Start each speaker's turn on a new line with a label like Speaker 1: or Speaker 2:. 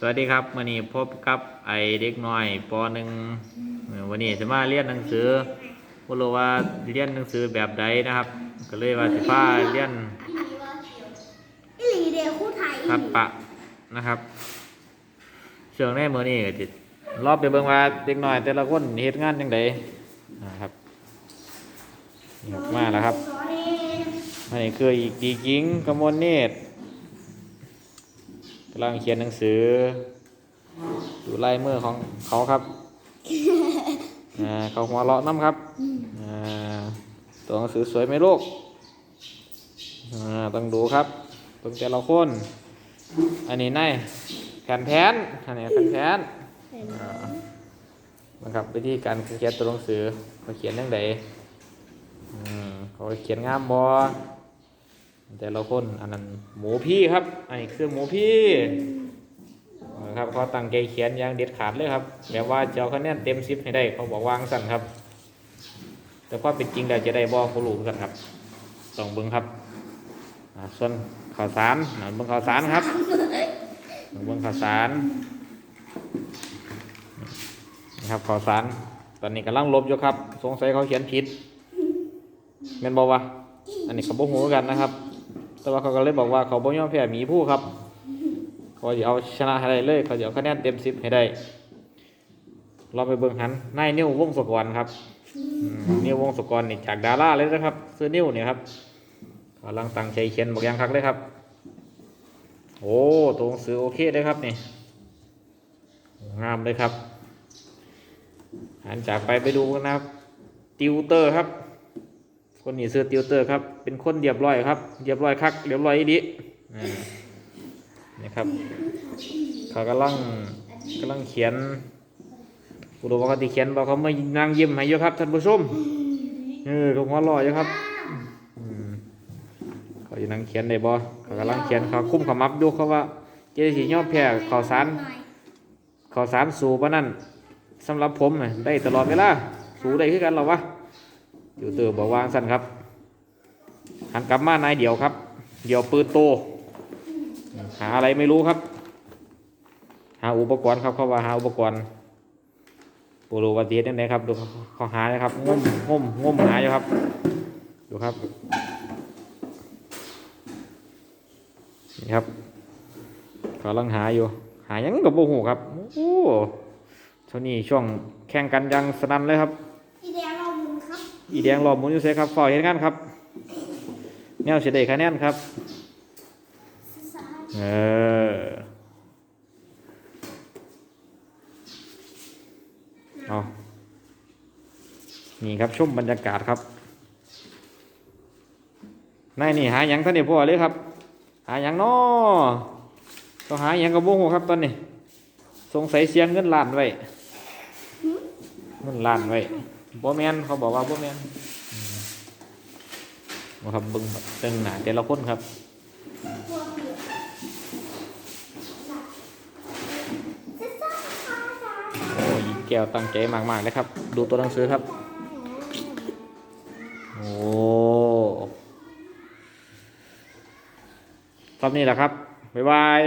Speaker 1: สวัสดีครับวันนี้พบกับไอเด็กน้อยปหนึ่งเอ่อวันนี้จะมาเรียนหนังสือบ่รู้ว่าเรียนหนังสือแบบใดนะครับ ก็เลยว่าสิพาเรียน
Speaker 2: อีหลีเดียวคู่ไทย
Speaker 1: ทัดปะนะครับเชื่องในมือนี้ก็จิรอบไปเบิ่งว่าเด็กน้อย แต่ละคนเฮ็ดงานจังไดนะครับนี่ครับมาแล้วครับ
Speaker 2: สอนเอง
Speaker 1: อันนี้คืออีกดีกิ้งกมลเนตร กำลังเขียนหนังสือ ดูลายมือของเขาครับอ่าเขาหัวเราะน้ำครับอ่าตัวหนังสือสวยไหมลูกอ่าต้องดูครับต้องแต่ละคนอันนี้นายแผ่นแผนอันนี้แผ่นแผนอ่านะครับวิธีการเขียนตัวหนังสือเขาเขียนเรื่องใดอืมเขาเขียนงามบอ แต่ละคนอันนั้นหมูพี่ครับอันนี้คือหมูพี่นะครับเขาตั้งใจเขียนอย่างเด็ดขาดเลยครับแบบว่าจะเอาคะแนนเต็มสิบให้ได้ เขาบอกวางสั่นครับ แต่พอเป็นจริงแล้วจะได้บอเขารู้กันครับต้องเบิ้งครับส่วนข่าวสารอ่าเบิ้งข่าวสารครับเบิ้งข่าวสารนะครับข่าวสาร ตอนนี้กำลังลบอยู่ครับ สงสัยเขาเขียนผิดแม่นบอกว่าอันนี้เขาบอกหูกันนะครับ แต่ว่าเขาก็เลยบอกว่าเขาบ่ยอมแพ้หมีผู้ครับเขาจะเอาชนะให้ได้เลย เขาจะเอาคะแนนเต็มสิบให้ได้เราไปเบิ่งหันนายนิ้ววงศกรครับอืมนิ้ววงศกรนี่จากดาราเลยนะครับซื้อนิ้วเนี่ยครับกำลังตั้งใจเขียนบอกอยังคักเลยครับ โอ้ตัวหนังสือโอเคเลยครับนี่งามเลยครับหันจากไปไปดูกันนะครับ ติวเตอร์ครับ คนนี้ซื้อติวเตอร์ครับ เป็นคนเรียบร้อยครับเรียบร้อยคักเรียบร้อยอีดีนี่ครับ เขากำลังกำลังเขียนผู้ดูปกติเขียนบอกเขาไม่นั่งยิ้มให้เยอะครับท่านผู้ชมเออเขาหัวเรออยู่ครับเขาอยู่นั่งเขียนได้บ่เขากำลังเขียนเขาคุ้มขมับดูเขาว่า เจสียอมแพ้ข่าวสารข่าวสารสู่ปะนั่นสำหรับผมได้ตลอดเวลาสู่ได้คือกันหรอวะ อยู่เตอร์บอกวางสั้นครับ หันกลับมานายเดียวครับ เดียวปืนโต หาอะไรไม่รู้ครับ หาอุปกรณ์ครับ เขาว่าหาอุปกรณ์ปูรูวัติเหตุยังไงครับ ดูเขาเขาหานะครับงมงมงมหาอยู่ครับ ดูครับนี่ครับกำลังหาอยู่ หายังกับโบหูครับ โอ้ช่วงนี้ช่วงแข่งกันยังสนั่นเลยครับ
Speaker 2: อี
Speaker 1: แดงรอบหมุนอยู่เซครับฝ่อยเห็นกันครับแนวเสียดคะแนนครับ เออเอานี่ครับชมบรรยากาศครับนายนี่หาหยังท่านนี่พ่อเลยครับ หาหยังน้อก็หาหยังกับโมโหครับตอนนี้ สงสัยเสียงเงินล้านไว้เงินล้านไว้ บ่แมนเขาบอกว่าบ่แมนอืมบ่ครับเบิ่งเบิ่งหนาแต่ละคนครับ
Speaker 2: พวกเดียวซ้ายซ้ายซ้ายซ้าย
Speaker 1: โอ้ยแก้วตั้งใจมากๆเลยครับ ดูตัวหนังสือครับ โอ้ครับนี่แหละครับ บ๊ายบาย